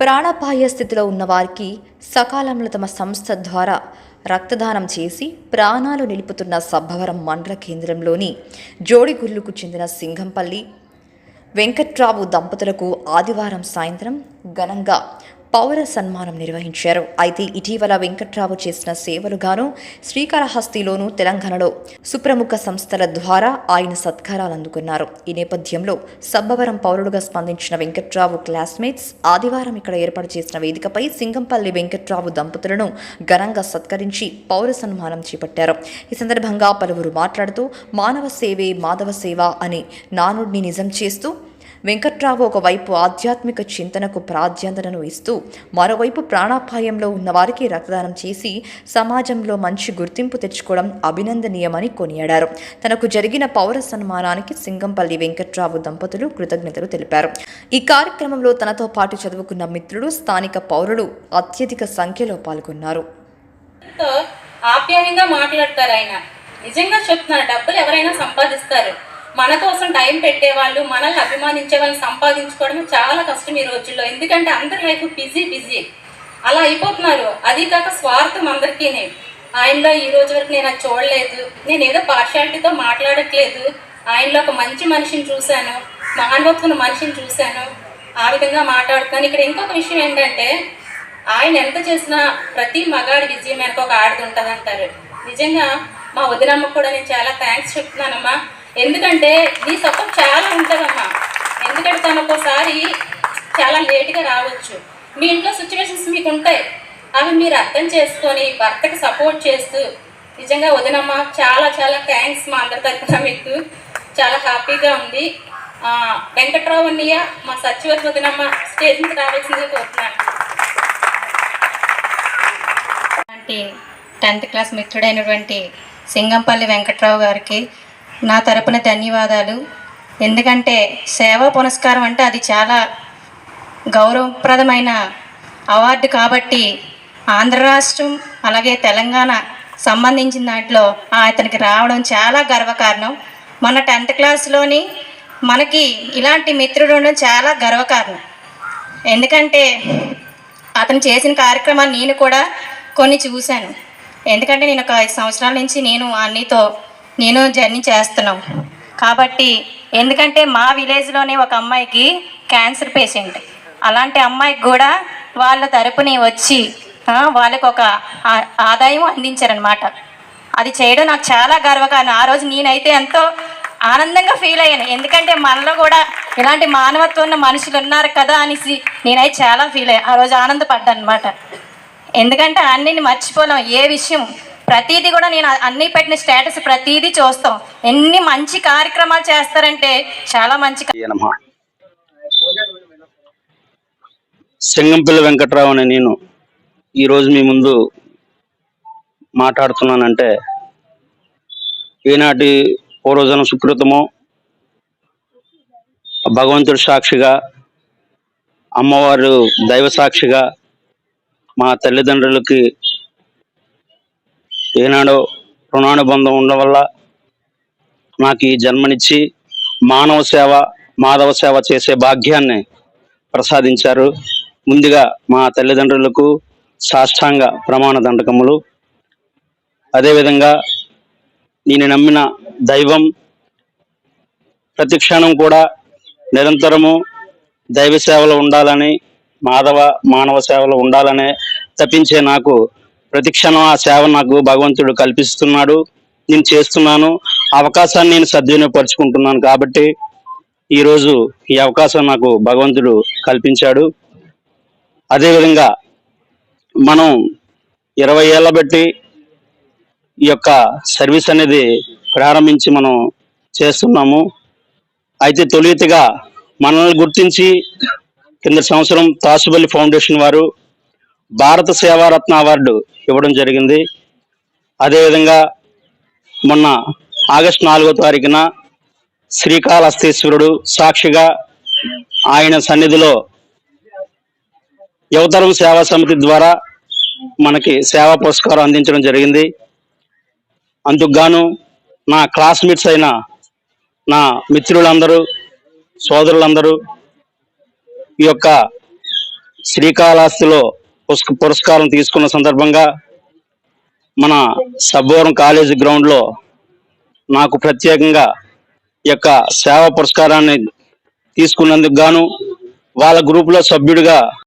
ప్రాణాపాయ స్థితిలో ఉన్న వారికి సకాలంలో తమ సంస్థ ద్వారా రక్తదానం చేసి ప్రాణాలు నిలుపుతున్న సబ్బవరం మండల కేంద్రంలోని జోడిగుర్లుకు చెందిన సింగంపల్లి వెంకట్రావు దంపతులకు ఆదివారం సాయంత్రం ఘనంగా పౌర సన్మానం నిర్వహించారు. అయితే ఇటీవల వెంకట్రావు చేసిన సేవలుగాను శ్రీకాళహస్తిలోను తెలంగాణలో సుప్రముఖ సంస్థల ద్వారా ఆయన సత్కారాలు అందుకున్నారు. ఈ నేపథ్యంలో సబ్బవరం పౌరుడుగా స్పందించిన వెంకట్రావు క్లాస్మేట్స్ ఆదివారం ఇక్కడ ఏర్పాటు చేసిన వేదికపై సింగంపల్లి వెంకట్రావు దంపతులను ఘనంగా సత్కరించి పౌర సన్మానం చేపట్టారు. ఈ సందర్భంగా పలువురు మాట్లాడుతూ మానవ సేవే మాధవ సేవ అనే నానుడిని నిజం చేస్తూ వెంకట్రావు ఒకవైపు ఆధ్యాత్మిక చింతనకు ప్రాధాన్యతను ఇస్తూ మరోవైపు ప్రాణాపాయంలో ఉన్నవారికి రక్తదానం చేసి సమాజంలో మంచి గుర్తింపు తెచ్చుకోవడం అభినందనీయమని కొనియాడారు. తనకు జరిగిన పౌర సన్మానానికి సింగంపల్లి వెంకట్రావు దంపతులు కృతజ్ఞతలు తెలిపారు. ఈ కార్యక్రమంలో తనతో పాటు చదువుకున్న మిత్రులు స్థానిక పౌరులు అత్యధిక సంఖ్యలో పాల్గొన్నారు. ఆప్యాయంగా మాట్లాడతారు ఆయన. నిజంగా చెప్తున్నారు డబ్బులు ఎవరైనా సంపాదిస్తారు. మన కోసం టైం పెట్టేవాళ్ళు మనల్ని అభిమానించే వాళ్ళని సంపాదించుకోవడం చాలా కష్టం ఈ రోజుల్లో. ఎందుకంటే అందరి లైఫ్ బిజీ బిజీ. అలా అయిపోతున్నారు. అది కాక స్వార్థం అందరికీ ఆయనలో ఈ రోజు వరకు నేను అది చూడలేదు. నేను ఏదో పార్షాలిటీతో మాట్లాడట్లేదు. ఆయనలో ఒక మంచి మనిషిని చూశాను. మానవత్వం మనిషిని చూశాను. ఆ విధంగా మాట్లాడుతున్నాను. ఇక్కడ ఇంకొక విషయం ఏంటంటే ఆయన ఎంత చేసినా ప్రతి మగాడి విజయం వెనక ఒక ఆడది ఉంటుంది అంటారు నిజంగా మా వదినమ్మ కూడా నేను చాలా థ్యాంక్స్ చెప్తున్నానమ్మా. ఎందుకంటే నీ సపోర్ట్ చాలా ఉంటుందమ్మా. ఎందుకంటే తను ఒక్కోసారి చాలా లేట్గా రావచ్చు. మీ ఇంట్లో సిచ్యువేషన్స్ మీకు ఉంటాయి. అవి మీరు అర్థం చేసుకొని భర్తకి సపోర్ట్ చేస్తూ నిజంగా వదినమ్మ చాలా చాలా థ్యాంక్స్ మా అందరి తరఫున మీకు చాలా హ్యాపీగా ఉంది. వెంకట్రావు అన్నయ్య మా సచివతి వదినమ్మ స్టేజ్ నుంచి రావాల్సిందిగా కోరుతున్నాను. టెన్త్ క్లాస్ మిత్రుడైనటువంటి సింగంపల్లి వెంకట్రావు గారికి నా తరపున ధన్యవాదాలు. ఎందుకంటే సేవా పునస్కారం అంటే అది చాలా గౌరవప్రదమైన అవార్డు కాబట్టి ఆంధ్ర రాష్ట్రం అలాగే తెలంగాణ సంబంధించిన దాంట్లో అతనికి రావడం చాలా గర్వకారణం. మన టెన్త్ క్లాస్లోని మనకి ఇలాంటి మిత్రుడు ఉండడం చాలా గర్వకారణం. ఎందుకంటే అతను చేసిన కార్యక్రమాలు నేను కూడా కొన్ని చూశాను. ఎందుకంటే నేను ఒక ఐదు సంవత్సరాల నుంచి నేను అన్నితో నేను జర్నీ చేస్తున్నాం. కాబట్టి ఎందుకంటే మా విలేజ్లోనే ఒక అమ్మాయికి క్యాన్సర్ పేషెంట్. అలాంటి అమ్మాయికి కూడా వాళ్ళ తరపుని వచ్చి వాళ్ళకు వాళ్ళకి ఒక ఆదాయం అందించారనమాట అది చేయడం నాకు చాలా గర్వకారణం. ఆ రోజు నేనైతే ఎంతో ఆనందంగా ఫీల్ అయ్యాను. ఎందుకంటే మనలో కూడా ఇలాంటి మానవత్వం ఉన్న మనుషులు ఉన్నారు కదా అనేసి నేనైతే చాలా ఫీల్ అయ్యాను ఆ రోజు ఆనందపడ్డాను అనమాట ఎందుకంటే అన్నిని మర్చిపోలేం. ఏ విషయం ప్రతిదీ కూడా నేను అన్ని పెట్టిన స్టేటస్ ప్రతిదీ చూస్తాం. ఎన్ని మంచి కార్యక్రమాలు చేస్తారంటే చాలా మంచి సింగంపల్లి వెంకట్రావు అని నేను ఈరోజు మీ ముందు మాట్లాడుతున్నానంటే ఈనాటి పూర్వజనం సుకృతము భగవంతుడి సాక్షిగా అమ్మవారు దైవ సాక్షిగా మా తల్లిదండ్రులకి ఏనాడో రుణానుబంధం ఉండడం వల్ల నాకు ఈ జన్మనిచ్చి మానవ సేవ మాధవ సేవ చేసే భాగ్యాన్ని ప్రసాదించారు. ముందుగా మా తల్లిదండ్రులకు సాష్టాంగ ప్రమాణ దండకములు. అదేవిధంగా నేను నమ్మిన దైవం ప్రతి క్షణం కూడా నిరంతరము దైవ సేవలో ఉండాలని మాధవ మానవ సేవలో ఉండాలనే తప్పించే నాకు ప్రతి క్షణం ఆ సేవ నాకు భగవంతుడు కల్పిస్తున్నాడు. నేను చేస్తున్నాను. అవకాశాన్ని నేను సద్వినియోగపరుచుకుంటున్నాను కాబట్టి ఈరోజు ఈ అవకాశం నాకు భగవంతుడు కల్పించాడు. అదేవిధంగా మనం ఇరవై ఏళ్ళ బట్టి ఈ యొక్క సర్వీస్ అనేది ప్రారంభించి మనం చేస్తున్నాము. అయితే తొలితగా మనల్ని గుర్తించి కింద సంవత్సరం తాసుబల్లి ఫౌండేషన్ వారు భారత సేవారత్న అవార్డు ఇవ్వడం జరిగింది. అదేవిధంగా మొన్న ఆగస్టు నాలుగో తారీఖున శ్రీకాళహస్తీశ్వరుడు సాక్షిగా ఆయన సన్నిధిలో యువతరం సేవా సమితి ద్వారా మనకి సేవా పురస్కారం అందించడం జరిగింది. అందుకుగాను నా క్లాస్మేట్స్ అయిన నా మిత్రులందరూ సోదరులందరూ ఈ యొక్క శ్రీకాళహస్తిలో పురస్కారం తీసుకున్న సందర్భంగా మన సబ్బవరం కాలేజీ గ్రౌండ్లో నాకు ప్రత్యేకంగా ఈ యొక్క సేవా పురస్కారాన్ని తీసుకున్నందుకు గాను వాళ్ళ గ్రూపులో సభ్యుడిగా